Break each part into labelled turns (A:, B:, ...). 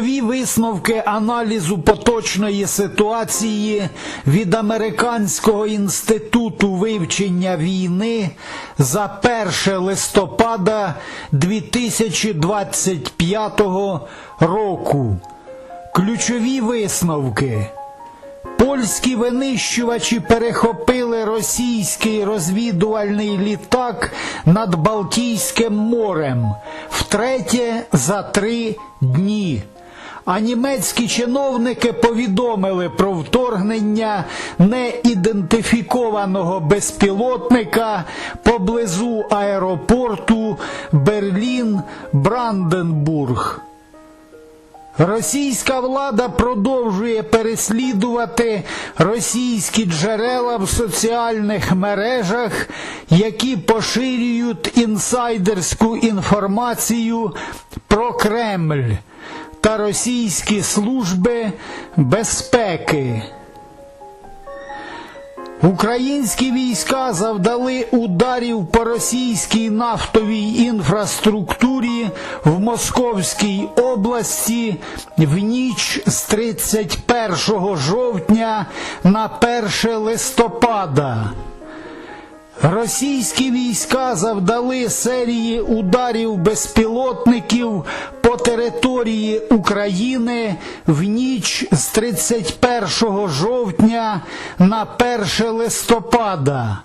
A: Ключові висновки аналізу поточної ситуації від Американського інституту вивчення війни за 1 листопада 2025 року. Ключові висновки. Польські винищувачі перехопили російський розвідувальний літак над Балтійським морем втретє за три дні. А німецькі чиновники повідомили про вторгнення неідентифікованого безпілотника поблизу аеропорту Берлін-Бранденбург. Російська влада продовжує переслідувати російські джерела в соціальних мережах, які поширюють інсайдерську інформацію про Кремль та російські служби безпеки. Українські війська завдали ударів по російській нафтовій інфраструктурі в Московській області в ніч з 31 жовтня на 1 листопада. Російські війська завдали серії ударів безпілотників по території України в ніч з 31 жовтня на 1 листопада.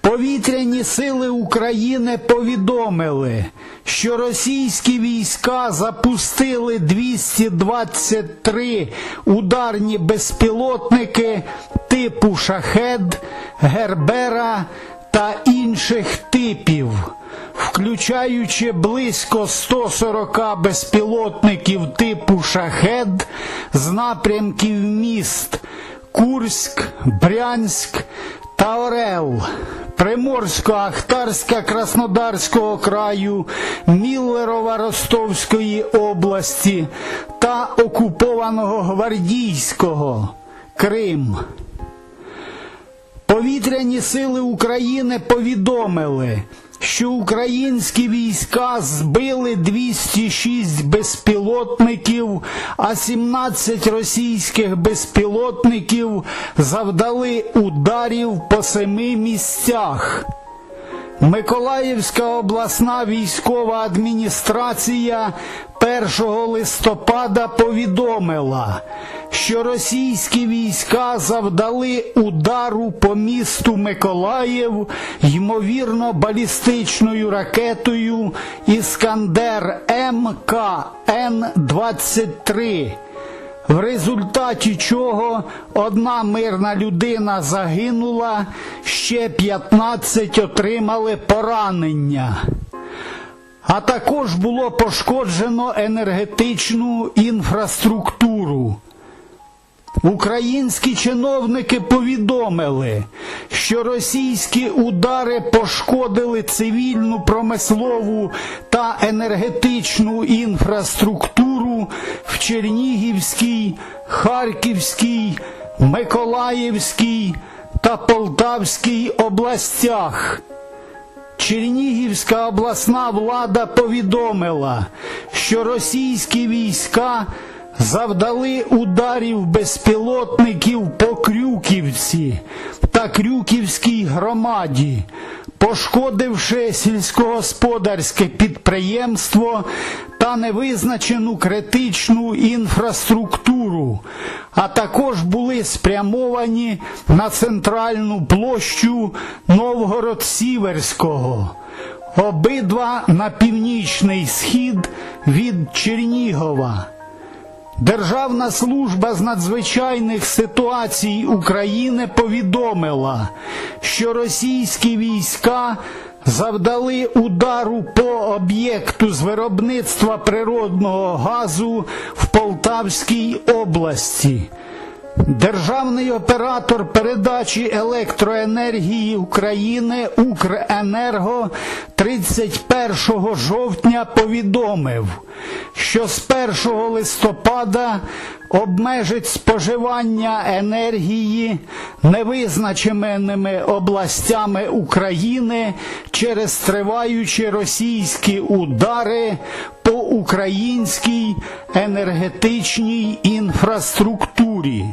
A: Повітряні сили України повідомили, що російські війська запустили 223 ударні безпілотники типу шахед, гербера та інших типів, включаючи близько 140 безпілотників типу шахед з напрямків міст Курськ, Брянськ та Орел. Приморсько-Ахтарська Краснодарського краю, Міллерова Ростовської області та окупованого Гвардійського Крим. Повітряні сили України повідомили, що українські війська збили 206 безпілотників, а 17 російських безпілотників завдали ударів по семи місцях. Миколаївська обласна військова адміністрація 1 листопада повідомила, що російські війська завдали удару по місту Миколаїв, ймовірно, балістичною ракетою Іскандер МКН-23 в результаті чого одна мирна людина загинула, ще 15 отримали поранення. А також було пошкоджено енергетичну інфраструктуру. Українські чиновники повідомили, що російські удари пошкодили цивільну промислову та енергетичну інфраструктуру в Чернігівській, Харківській, Миколаївській та Полтавській областях. Чернігівська обласна влада повідомила, що російські війська завдали ударів безпілотників по Крюківці та Крюківській громаді, пошкодивши сільськогосподарське підприємство та невизначену критичну інфраструктуру, а також були спрямовані на центральну площу Новгород-Сіверського. Обидва на північний схід від Чернігова. Державна служба з надзвичайних ситуацій України повідомила, що російські війська завдали удару по об'єкту з виробництва природного газу в Полтавській області. Державний оператор передачі електроенергії України Укренерго 31 жовтня повідомив, що з 1 листопада обмежить споживання енергії невизначеними областями України через триваючі російські удари по українській енергетичній інфраструктурі.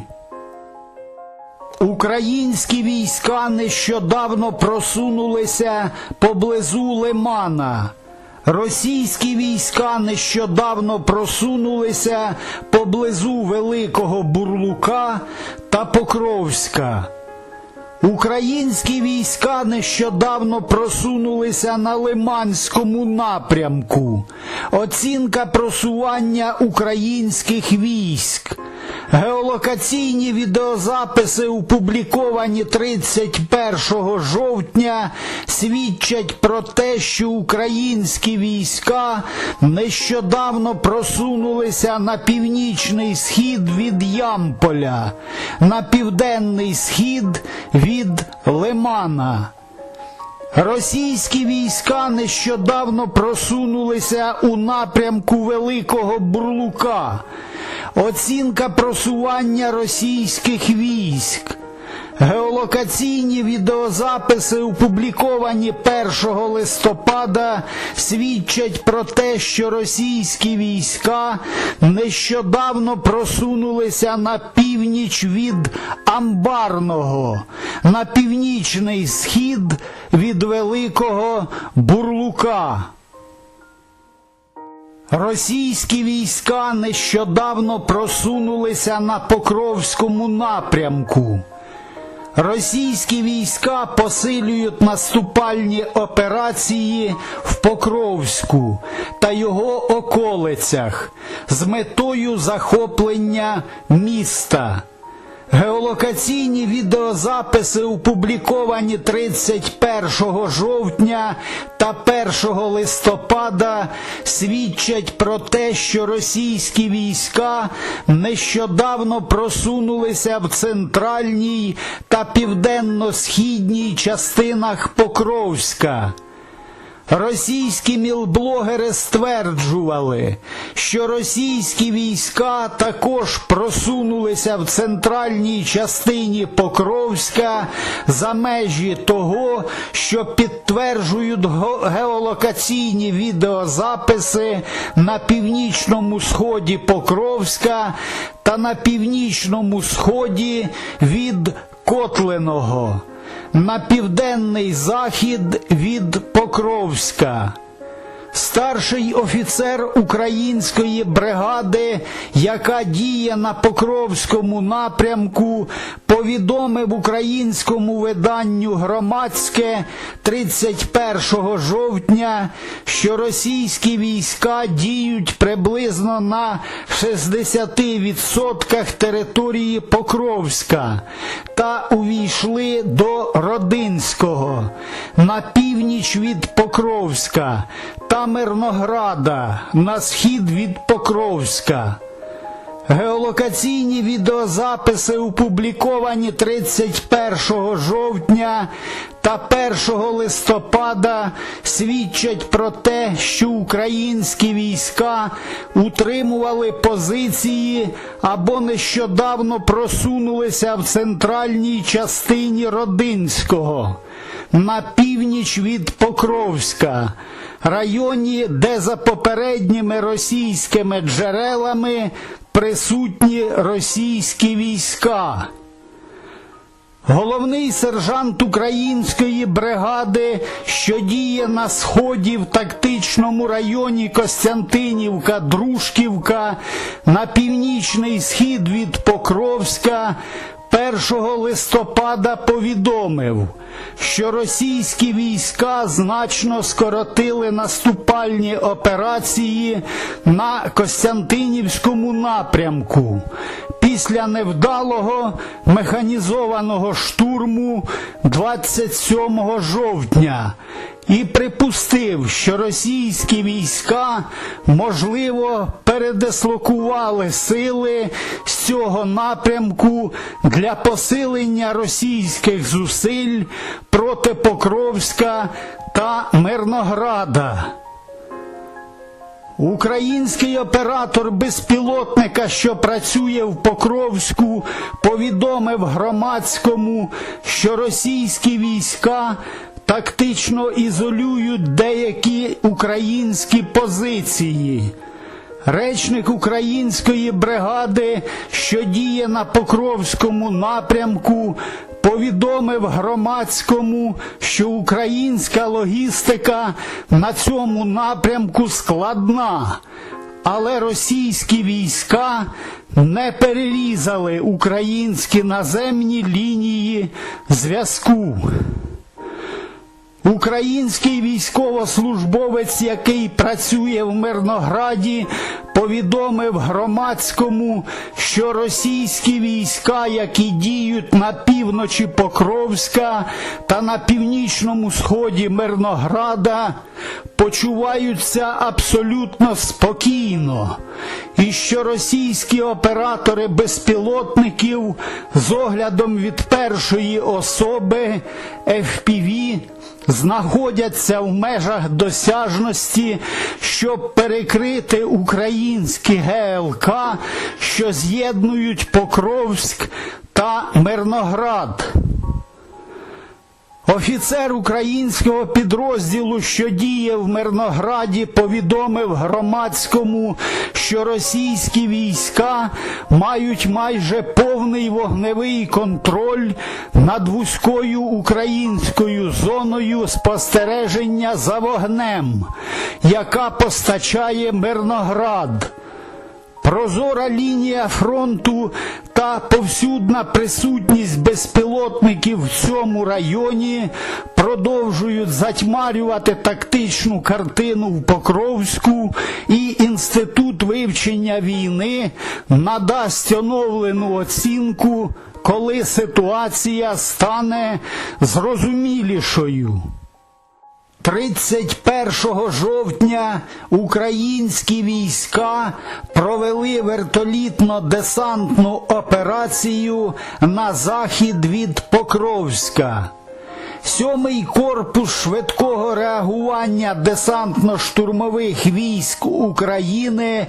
A: Українські війська нещодавно просунулися поблизу Лимана. Російські війська нещодавно просунулися поблизу Великого Бурлука та Покровська. Українські війська нещодавно просунулися на Лиманському напрямку. Оцінка просування українських військ. Геолокаційні відеозаписи, опубліковані 31 жовтня, свідчать про те, що українські війська нещодавно просунулися на північний схід від Ямполя, на південний схід від Лимана. Російські війська нещодавно просунулися у напрямку Великого Бурлука. Оцінка просування російських військ. Геолокаційні відеозаписи, опубліковані 1 листопада, свідчать про те, що російські війська нещодавно просунулися на північ від Амбарного, на північний схід від Великого Бурлука. Російські війська нещодавно просунулися на Покровському напрямку. Російські війська посилюють наступальні операції в Покровську та його околицях з метою захоплення міста. Геолокаційні відеозаписи, опубліковані 31 жовтня та 1 листопада, свідчать про те, що російські війська нещодавно просунулися в центральній та південно-східній частинах Покровська. Російські мілблогери стверджували, що російські війська також просунулися в центральній частині Покровська за межі того, що підтверджують геолокаційні відеозаписи на північному сході Покровська та на північному сході від Котленого на південний захід від Покровська. Старший офіцер української бригади, яка діє на Покровському напрямку, повідомив українському виданню громадське 31 жовтня, що російські війська діють приблизно на 60% території Покровська та увійшли до Родинського на північ від Покровська та Мирнограда на схід від Покровська. Геолокаційні відеозаписи, опубліковані 31 жовтня та 1 листопада, свідчать про те, що українські війська утримували позиції або нещодавно просунулися в центральній частині Родинського на північ від Покровська, районі, де за попередніми російськими джерелами присутні російські війська. Головний сержант української бригади, що діє на сході в тактичному районі Костянтинівка, Дружківка, на північний схід від Покровська, 1 листопада повідомив, що російські війська значно скоротили наступальні операції на Костянтинівському напрямку після невдалого механізованого штурму 27 жовтня і припустив, що російські війська, можливо, передислокували сили з цього напрямку для посилення російських зусиль проти Покровська та Мирнограда. Український оператор безпілотника, що працює в Покровську, повідомив громадському, що російські війська тактично ізолюють деякі українські позиції. Речник української бригади, що діє на Покровському напрямку, повідомив громадському, що українська логістика на цьому напрямку складна, але російські війська не перерізали українські наземні лінії зв'язку. Український військовослужбовець, який працює в Мирнограді, повідомив громадському, що російські війська, які діють на півночі Покровська та на північному сході Мирнограда, почуваються абсолютно спокійно, і що російські оператори безпілотників з оглядом від першої особи FPV знаходяться в межах досяжності, щоб перекрити українські ГЛК, що з'єднують Покровськ та Мирноград. Офіцер українського підрозділу, що діє в Мирнограді, повідомив громадському, що російські війська мають майже повний вогневий контроль над вузькою українською зоною спостереження за вогнем, яка постачає Мирноград. Прозора лінія фронту та повсюдна присутність безпілотників в цьому районі продовжують затьмарювати тактичну картину в Покровську, і Інститут вивчення війни надасть оновлену оцінку, коли ситуація стане зрозумілішою. 31 жовтня українські війська провели вертолітно-десантну операцію на захід від Покровська. Сьомий корпус швидкого реагування десантно-штурмових військ України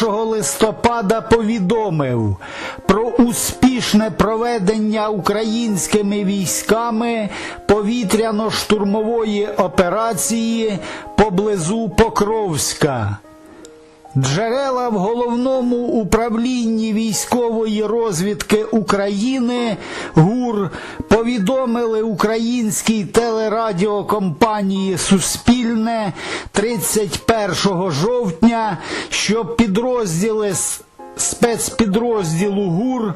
A: 1 листопада повідомив про успішне проведення українськими військами повітряно-штурмової операції поблизу Покровська. Джерела в головному управлінні військової розвідки України ГУР повідомили українській телерадіокомпанії Суспільне 31 жовтня, що підрозділи з спецпідрозділу ГУР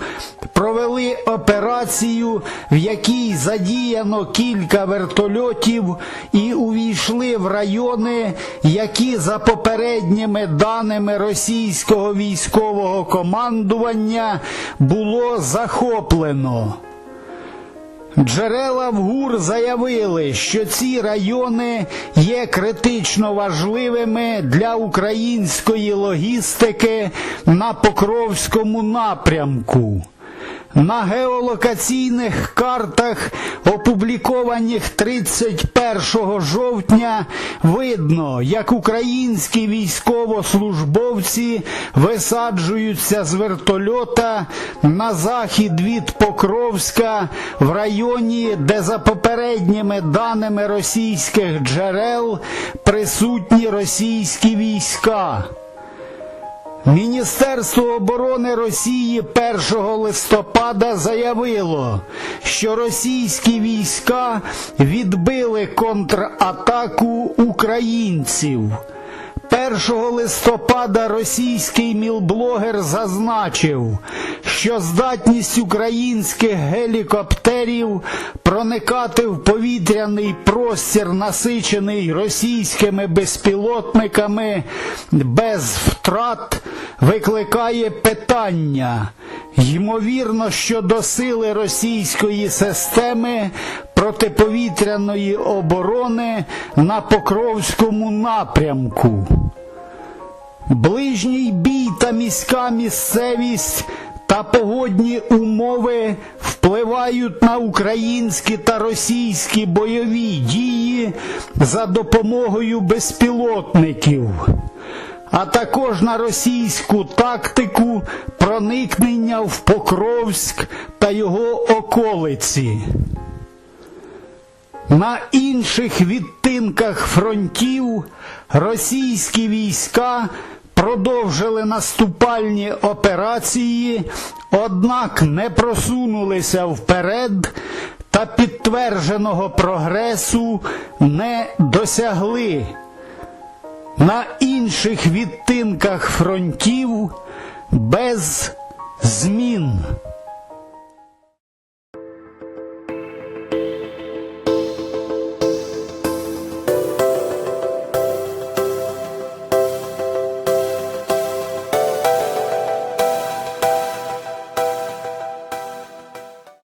A: провели операцію, в якій задіяно кілька вертольотів і увійшли в райони, які за попередніми даними російського військового командування було захоплено. Джерела в ГУР заявили, що ці райони є критично важливими для української логістики на Покровському напрямку. На геолокаційних картах, опублікованих 31 жовтня, видно, як українські військовослужбовці висаджуються з вертольота на захід від Покровська в районі, де за попередніми даними російських джерел присутні російські війська. Міністерство оборони Росії 1 листопада заявило, що російські війська відбили контратаку українців. 1 листопада російський мілблогер зазначив, що здатність українських гелікоптерів проникати в повітряний простір, насичений російськими безпілотниками без втрат, викликає питання. Ймовірно, що до сили російської системи протиповітряної оборони на Покровському напрямку. Ближній бій та міська місцевість та погодні умови впливають на українські та російські бойові дії за допомогою безпілотників, а також на російську тактику проникнення в Покровськ та його околиці. На інших відтинках фронтів російські війська продовжили наступальні операції, однак не просунулися вперед та підтвердженого прогресу не досягли. На інших відтинках фронтів без змін.